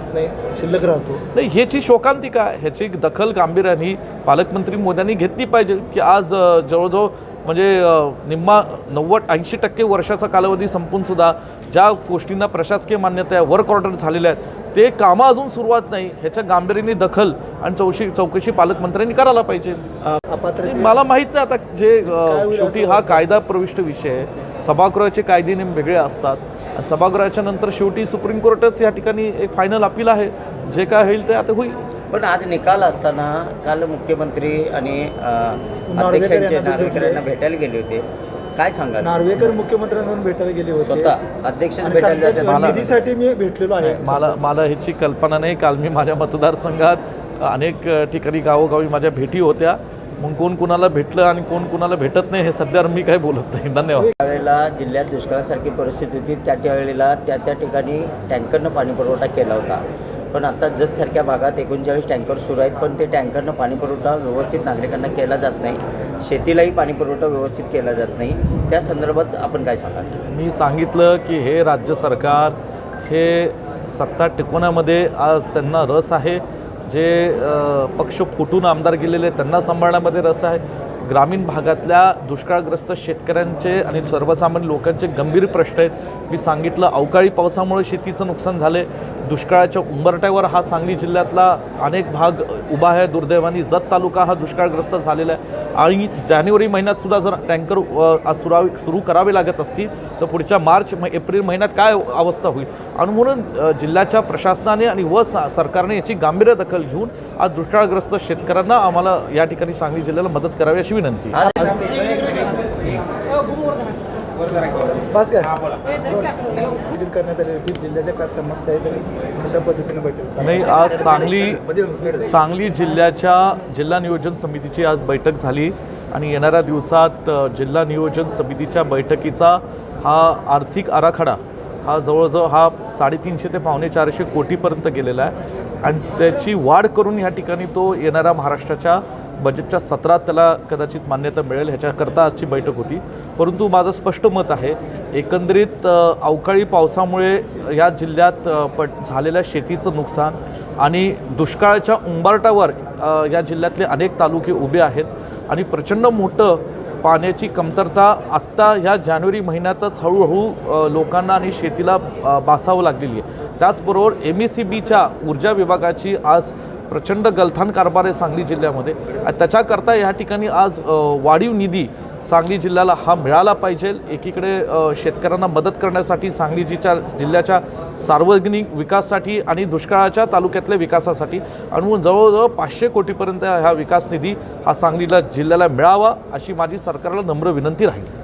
नाही शिल्लक राहतो. नाही ह्याची शोकांतिका ह्याची दखल गांभीर्याने पालकमंत्री मोद्यांनी घेतली पाहिजे की आज जवळजवळ म्हणजे निम्मा नव्वद ऐंशी टक्के वर्षाचा कालावधी संपून सुद्धा ज्या गोष्टींना प्रशासकीय मान्यता आहे वर्क ऑर्डर झालेल्या आहेत ते कामं अजून सुरुवात नाही. ह्याच्या गांभीर्याने दखल आणि चौशी चौकशी पालकमंत्र्यांनी करायला पाहिजे. मला माहीत नाही आता जे शेवटी हा कायदा प्रविष्ट विषय आहे. सभागृहाचे कायदे नेम वेगळे असतात. सभागृहाच्या नंतर शेवटी सुप्रीम कोर्टच या ठिकाणी एक फायनल अपील आहे. जे काय होईल ते आता होईल. पण आज निकाल असताना काल मुख्यमंत्री आणि अध्यक्षांचे भेटायला गेले होते. काय सांगाल? नार्वेकर मुख्यमंत्र्यांना भेटायला गेले होते. स्वतः अध्यक्ष भेटायला. मला- निधीसाठी मी भेटलेलो आहे. मला मला ह्याची कल्पना नाही. काल मी माझ्या मतदारसंघात अनेक अ, ठिकाणी गावोगावी माझ्या भेटी होत्या. मग कोण कुणाला भेटलं आणि कोण कुणाला भेटत नाही हे सध्या मी काही बोलत नाही. धन्यवाद. त्यावेळेला जिल्ह्यात दुष्काळासारखी परिस्थिती होती. त्या त्यावेळेला त्या त्या ठिकाणी टँकरनं पाणी पुरवठा केला होता. पण आता जतसारख्या भागात एकोणचाळीस टँकर सुरू आहेत. पण ते टँकरनं पाणी पुरवठा व्यवस्थित नागरिकांना केला जात नाही. शेतीलाही पाणी पुरवठा व्यवस्थित केला जात नाही. त्या संदर्भात आपण काय सांगाल? मी सांगितलं की हे राज्य सरकार हे सत्ता टिकवण्यामध्ये आज त्यांना रस आहे. जे पक्ष फुटून आमदार गेलेले त्यांना सांभाळण्यामध्ये रस आहे. ग्रामीण भागातल्या दुष्काळग्रस्त शेतकऱ्यांचे आणि सर्वसामान्य लोकांचे गंभीर प्रश्न आहेत. मी सांगितलं अवकाळी पावसामुळे शेतीचं नुकसान झाले दुष्काळाच्या उंबरट्यावर हा सांगली जिल्ह्यातला अनेक भाग उभा आहे. दुर्दैवाने जत तालुका हा दुष्काळग्रस्त झालेला आहे. आणि जानेवारी महिन्यात सुद्धा जर टँकर आज सुरावे सुरू करावे लागत असतील तर पुढच्या मार्च म- एप्रिल महिन्यात काय अवस्था होईल? आणि म्हणून जिल्ह्याच्या प्रशासनाने आणि व सरकारने याची गांभीर्य दखल घेऊन आज दुष्काळग्रस्त शेतकऱ्यांना आम्हाला या ठिकाणी सांगली जिल्ह्याला मदत करावी अशी विनंती. बस काय नियोजन करण्यात आले होती जिल्ह्याच्या काय समस्या आहेत कशा पद्धतीने बैठक नाही आज सांगली सांगली जिल्ह्याच्या जिल्हा नियोजन समितीची आज बैठक झाली आणि येणाऱ्या दिवसात जिल्हा नियोजन समितीच्या बैठकीचा हा आर्थिक आराखडा हा जवळजवळ हा साडेतीनशे ते पावणे चारशे कोटीपर्यंत गेलेला आहे. आणि त्याची वाढ करून ह्या ठिकाणी तो येणाऱ्या महाराष्ट्राच्या बजेटच्या सत्रात त्याला कदाचित मान्यता मिळेल ह्याच्याकरता आजची बैठक होती. परंतु माझं स्पष्ट मत आहे एकंदरीत अवकाळी पावसामुळे या जिल्ह्यात पट झालेल्या शेतीचं नुकसान आणि दुष्काळाच्या उंबारटावर या जिल्ह्यातले अनेक तालुके उभे आहेत आणि प्रचंड मोठं पाण्याची कमतरता आत्ता ह्या जानेवारी महिन्यातच हळूहळू लोकांना आणि शेतीला बासावं लागलेली आहे. त्याचबरोबर एम ई सी बीच्या ऊर्जा विभागाची आज प्रचंड गलथान कारभार आहे सांगली जिल्ह्यामध्ये. आणि त्याच्याकरता या ठिकाणी आज वाढीव निधी सांगली जिल्ह्याला हा मिळाला पाहिजे. एकीकडे शेतकऱ्यांना मदत करण्यासाठी सांगली जिच्या जिल्ह्याच्या सार्वजनिक विकासासाठी आणि दुष्काळाच्या तालुक्यातल्या विकासासाठी आणि जवळजवळ पाचशे कोटीपर्यंत हा विकास निधी हा सांगलीला जिल्ह्याला मिळावा अशी माझी सरकारला नम्र विनंती राहील.